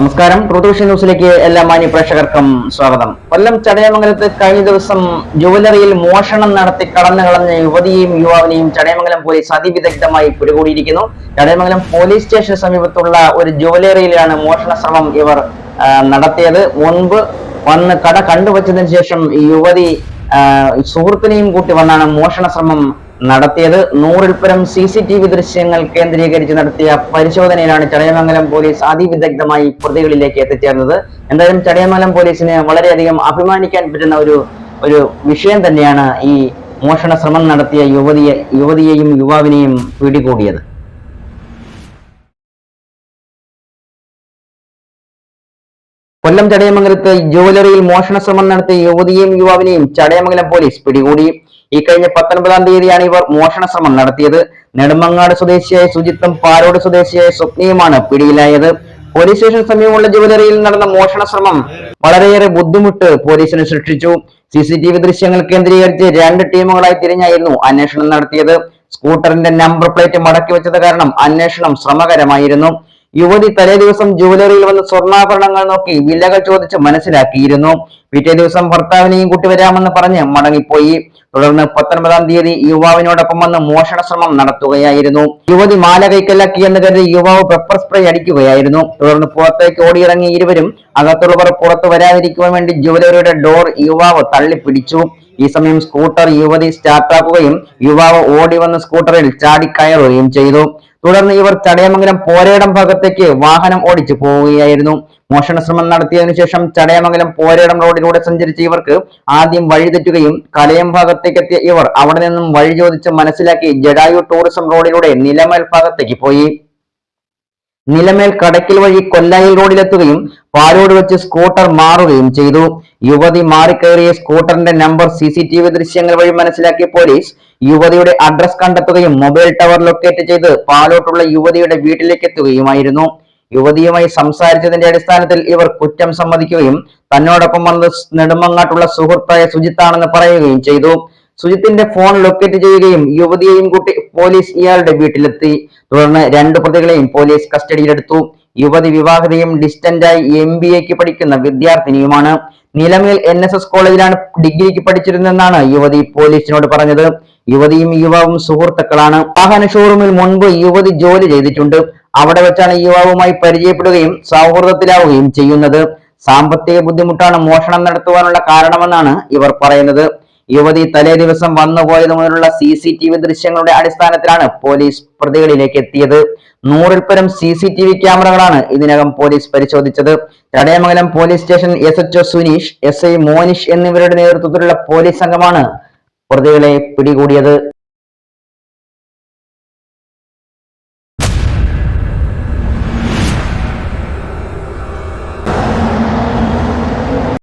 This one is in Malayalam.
നമസ്കാരം. പ്രൊഡ്യൂഷൻ ന്യൂസിലേക്ക് എല്ലാ മാന്യ പ്രേക്ഷകർക്കും സ്വാഗതം. കൊല്ലം ചടയമംഗലത്ത് കഴിഞ്ഞ ദിവസം ജുവലറിയിൽ മോഷണം നടത്തി കടന്നു കളഞ്ഞ യുവതിയെയും യുവാവിനെയും ചടയമംഗലം പോലീസ് അതിവിദഗ്ധമായി പിടികൂടിയിരിക്കുന്നു. ചടയമംഗലം പോലീസ് സ്റ്റേഷന് സമീപത്തുള്ള ഒരു ജുവലറിയിലാണ് മോഷണ ശ്രമം ഇവർ നടത്തിയത്. മുൻപ് വന്ന് കട കണ്ടുവച്ചതിന് ശേഷം യുവതി സുഹൃത്തിനെയും കൂട്ടി വന്നാണ് മോഷണ ശ്രമം നടത്തിയത് നൂറിൽ പരം സി സി ടി വി ദൃശ്യങ്ങൾ കേന്ദ്രീകരിച്ച് നടത്തിയ പരിശോധനയിലാണ് ചടയമംഗലം പോലീസ് അതിവിദഗ്ധമായി പ്രതികളിലേക്ക് എത്തിച്ചേർന്നത്. എന്തായാലും ചടയമംഗലം പോലീസിന് വളരെയധികം അഭിമാനിക്കാൻ പറ്റുന്ന ഒരു ഒരു വിഷയം തന്നെയാണ് ഈ മോഷണ ശ്രമം നടത്തിയ യുവതിയെ യുവതിയെയും യുവാവിനെയും പിടികൂടിയത്. കൊല്ലം ചടയമംഗലത്ത് ജുവലറിയിൽ മോഷണ ശ്രമം നടത്തിയ യുവതിയെയും യുവാവിനെയും ചടയമംഗലം പോലീസ് പിടികൂടി. ഈ കഴിഞ്ഞ പത്തൊൻപതാം തീയതിയാണ് ഇവർ മോഷണ ശ്രമം നടത്തിയത്. നെടുമങ്ങാട് സ്വദേശിയായ സുജിത്തും പാലോട് സ്വദേശിയായ സ്വപ്നയുമാണ് പിടിയിലായത്. പോലീസ് സ്റ്റേഷൻ സമീപമുള്ള ജുവലറിയിൽ നടന്ന മോഷണ ശ്രമം വളരെയേറെ ബുദ്ധിമുട്ട് പോലീസിന് സൃഷ്ടിച്ചു. സി സി ടി വി ദൃശ്യങ്ങൾ കേന്ദ്രീകരിച്ച് രണ്ട് ടീമുകളായി തിരിഞ്ഞായിരുന്നു അന്വേഷണം നടത്തിയത്. സ്കൂട്ടറിന്റെ നമ്പർ പ്ലേറ്റ് മടക്കി വെച്ചത് കാരണം അന്വേഷണം ശ്രമകരമായിരുന്നു. യുവതി തലേ ദിവസം ജുവലറിയിൽ വന്ന് സ്വർണാഭരണങ്ങൾ നോക്കി വിലകൾ ചോദിച്ച് മനസ്സിലാക്കിയിരുന്നു. പിറ്റേ ദിവസം ഭർത്താവിനെയും കൂട്ടി വരാമെന്ന് പറഞ്ഞ് മടങ്ങിപ്പോയി. തുടർന്ന് പത്തൊൻപതാം തീയതി യുവാവിനോടൊപ്പം വന്ന് മോഷണ ശ്രമം നടത്തുകയായിരുന്നു. യുവതി മാല കൈക്കലാക്കി എന്ന് കരുതി യുവാവ് പെപ്പർ സ്പ്രേ അടിക്കുകയായിരുന്നു. തുടർന്ന് പുറത്തേക്ക് ഓടിയിറങ്ങി ഇരുവരും അകത്തുള്ളവർ പുറത്തു വരാതിരിക്കുവാൻ വേണ്ടി ജുവലറിയുടെ ഡോർ യുവാവ് തള്ളിപ്പിടിച്ചു. ഈ സമയം സ്കൂട്ടർ യുവതി സ്റ്റാർട്ടാക്കുകയും യുവാവ് ഓടി വന്ന് സ്കൂട്ടറിൽ ചാടിക്കയറുകയും ചെയ്തു. തുടർന്ന് ഇവർ ചടയമംഗലം പോരേടം ഭാഗത്തേക്ക് വാഹനം ഓടിച്ചു പോവുകയായിരുന്നു. മോഷണ ശ്രമം നടത്തിയതിനു ശേഷം ചടയമംഗലം പോരേടം റോഡിലൂടെ സഞ്ചരിച്ച ഇവർക്ക് ആദ്യം വഴിതെറ്റുകയും കലയം ഭാഗത്തേക്ക് എത്തിയ ഇവർ അവിടെ നിന്നും വഴി ചോദിച്ച് മനസ്സിലാക്കി ജഡായു ടൂറിസം റോഡിലൂടെ നിലമേൽ ഭാഗത്തേക്ക് പോയി. നിലമേൽ കടക്കിൽ വഴി കൊല്ലായിൽ റോഡിലെത്തുകയും പാലോട് വെച്ച് സ്കൂട്ടർ മാറുകയും ചെയ്തു. യുവതി മാറിക്കയറിയ സ്കൂട്ടറിന്റെ number C C T V ദൃശ്യങ്ങൾ വഴി മനസ്സിലാക്കിയ പോലീസ് യുവതിയുടെ അഡ്രസ് കണ്ടെത്തുകയും മൊബൈൽ ടവർ ലൊക്കേറ്റ് ചെയ്ത് പാലോട്ടുള്ള യുവതിയുടെ വീട്ടിലേക്ക് എത്തുകയുമായിരുന്നു. യുവതിയുമായി സംസാരിച്ചതിന്റെ അടിസ്ഥാനത്തിൽ ഇവർ കുറ്റം സമ്മതിക്കുകയും തന്നോടൊപ്പം വന്നത് നെടുമങ്ങാട്ടുള്ള സുഹൃത്തായ സുജിത്താണെന്ന് പറയുകയും ചെയ്തു. സുജിത്തിന്റെ ഫോൺ ലൊക്കേറ്റ് ചെയ്യുകയും യുവതിയെയും കൂട്ടി പോലീസ് ഇയാളുടെ വീട്ടിലെത്തി. തുടർന്ന് രണ്ട് പ്രതികളെയും പോലീസ് കസ്റ്റഡിയിലെടുത്തു. യുവതി വിവാഹിതയും ഡിസ്റ്റന്റായി എം ബി എക്ക് പഠിക്കുന്ന വിദ്യാർത്ഥിനിയുമാണ്. നിലമേൽ എൻ എസ് എസ് കോളേജിലാണ് ഡിഗ്രിക്ക് പഠിച്ചിരുന്നെന്നാണ് യുവതി പോലീസിനോട് പറഞ്ഞത്. യുവതിയും യുവാവും സുഹൃത്തുക്കളാണ്. വാഹന ഷോറൂമിൽ മുൻപ് യുവതി ജോലി ചെയ്തിട്ടുണ്ട്. അവിടെ വെച്ചാണ് യുവാവുമായി പരിചയപ്പെടുകയും സൗഹൃദത്തിലാവുകയും ചെയ്യുന്നത്. സാമ്പത്തിക ബുദ്ധിമുട്ടാണ് മോഷണം നടത്തുവാനുള്ള കാരണമെന്നാണ് ഇവർ പറയുന്നത്. യുവതി തലേ ദിവസം വന്നുപോയത് മുതലുള്ള സി സി ടി വി ദൃശ്യങ്ങളുടെ അടിസ്ഥാനത്തിലാണ് പോലീസ് പ്രതികളിലേക്ക് എത്തിയത്. നൂറിൽ പരം സി സി ടി വി ക്യാമറകളാണ് ഇതിനകം പോലീസ് പരിശോധിച്ചത്. Chadayamangalam police station S H O Suneesh S I Monish എന്നിവരുടെ നേതൃത്വത്തിലുള്ള പോലീസ് സംഘമാണ് പ്രതികളെ പിടികൂടിയത്.